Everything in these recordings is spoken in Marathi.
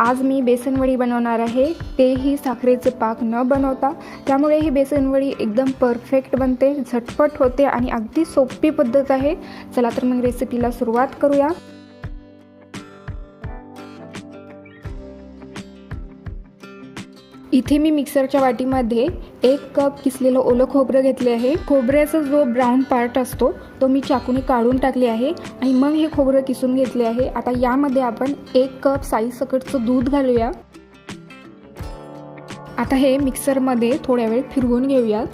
आज मी बेसनवडी बनवणार आहे. तेही साखरेचे पाक न बनवता. त्यामुळे ही बेसनवडी एकदम परफेक्ट बनते झटपट होते आणि अगदी सोपी पद्धत आहे. चला तर मग रेसिपीला सुरुवात करूया. इथे मी मिक्सरच्या वाटीमध्ये एक कप किसलेलं ओलं खोबरं घेतले आहे. खोबऱ्याचा जो ब्राऊन पार्ट असतो तो मी चाकूने काढून टाकले आहे आणि मग हे खोबरं किसून घेतले आहे. आता यामध्ये आपण एक कप साई सकटचं दूध घालूया. आता हे मिक्सरमध्ये थोड्या वेळ फिरवून घेऊयात.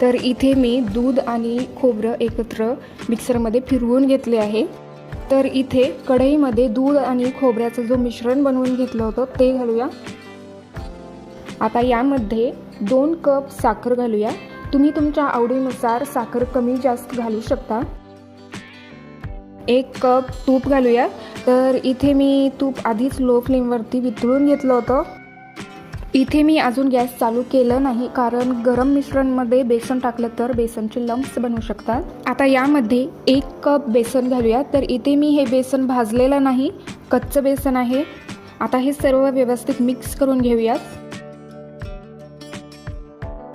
तर इथे मी दूध आणि खोबरं एकत्र मिक्सरमध्ये फिरवून घेतले आहे. तर इथे कढईमध्ये दूध आणि खोबऱ्याचं जो मिश्रण बनवून घेतलं होतं ते घालूया. आता यामध्ये दोन कप साखर घालूया. तुम्ही तुमच्या आवडीनुसार साखर कमी जास्त घालू शकता. एक कप तूप घालूया. तर इथे मी तूप आधीच लो फ्लेमवरती वितळून घेतलं होतं. इथे मी अजून गॅस चालू केलं नाही कारण गरम मिश्रणमध्ये बेसन टाकलं तर बेसनचे लम्प्स बनवू शकतात. आता यामध्ये एक कप बेसन घालूया तर इथे मी हे बेसन भाजलेलं नाही कच्चं बेसन आहे. आता हे सर्व व्यवस्थित मिक्स करून घेऊयात.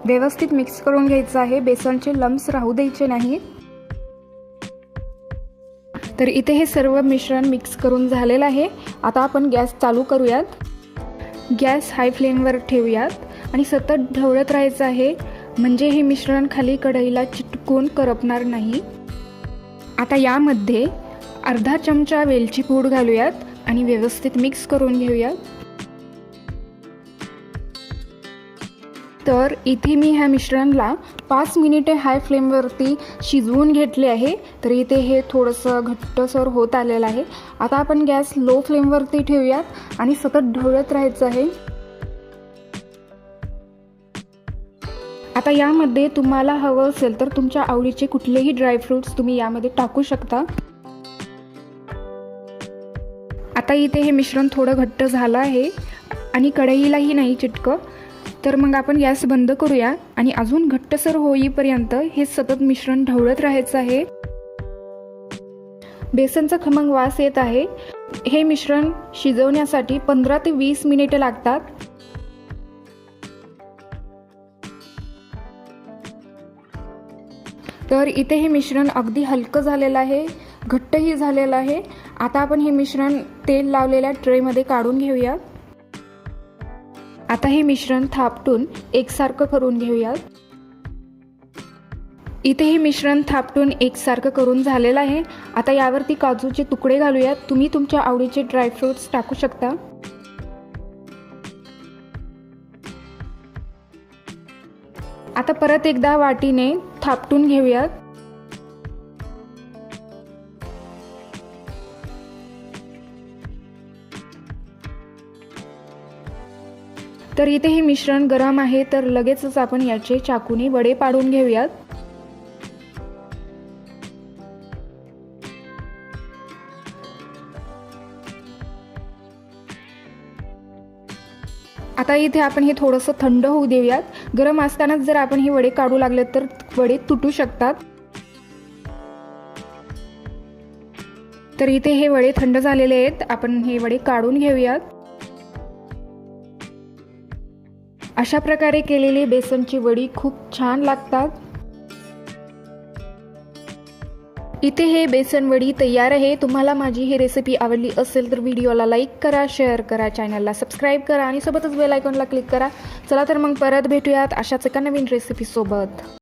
व्यवस्थित मिक्स करून घ्यायचं आहे बेसनचे लम्प्स राहू द्यायचे नाही तर इथे हे सर्व मिश्रण मिक्स करून झालेलं आहे. आता आपण गॅस चालू करूयात. गॅस हाय फ्लेमवर ठेवूयात. आणि सतत ढवळत राहायचं आहे म्हणजे हे मिश्रण खाली कढईला चिटकून करपणार नाही. आता यामध्ये अर्धा चमचा वेलची पूड घालूयात आणि व्यवस्थित मिक्स करून घेऊयात. तर इथे मी ह्या मिश्रणला पाच मिनिटे हाय फ्लेमवरती शिजवून घेतले आहे. तर इथे हे थोडंसं घट्टसर होत आलेलं आहे. आता आपण गॅस लो फ्लेमवरती ठेवूयात आणि सतत ढवळत राहायचं आहे. आता यामध्ये तुम्हाला हवं असेल तर तुमच्या आवडीचे कुठलेही ड्रायफ्रूट्स तुम्ही यामध्ये टाकू शकता. आता इथे हे मिश्रण थोडं घट्ट झालं आहे आणि कढईलाही नाही चिटकं तर मग आपण गॅस बंद करूया आणि अजून घट्टसर होईपर्यंत हे सतत मिश्रण ढवळत राहायचं आहे. बेसनचा खमंग वास येत आहे. हे मिश्रण शिजवण्यासाठी पंधरा ते वीस मिनिटं लागतात. तर इथे हे मिश्रण अगदी हलकं झालेलं आहे घट्टही झालेलं आहे. आता आपण हे मिश्रण तेल लावलेल्या ट्रेमध्ये काढून घेऊया आता हे मिश्रण थापटून एकसारखं करून घेऊयात. इथे हे मिश्रण थापटून एकसारखं करून झालेलं आहे. आता यावरती काजूचे तुकडे घालूयात. तुम्ही तुमच्या आवडीचे ड्रायफ्रुट्स टाकू शकता. आता परत एकदा वाटीने थापटून घेऊयात. तर इथे हे मिश्रण गरम आहे तर लगेचच आपण याचे चाकूने वडे पाडून घेऊयात. आता इथे आपण हे थोडंसं थंड होऊ देऊयात. गरम असतानाच जर आपण हे वडे काढू लागले तर वडे तुटू शकतात. तर इथे हे वडे थंड झालेले आहेत. आपण हे वडे काढून घेऊयात. अशा प्रकारे केलेली बेसनची वडी खूप छान लागतात. इथे हे बेसन वडी तयार आहे. तुम्हाला माझी ही रेसिपी आवडली असेल तर व्हिडिओला लाईक करा शेअर करा चॅनलला सबस्क्राईब करा आणि सोबतच बेल आयकॉनला क्लिक करा. चला तर मग परत भेटूयात अशाच एका नवीन रेसिपीसोबत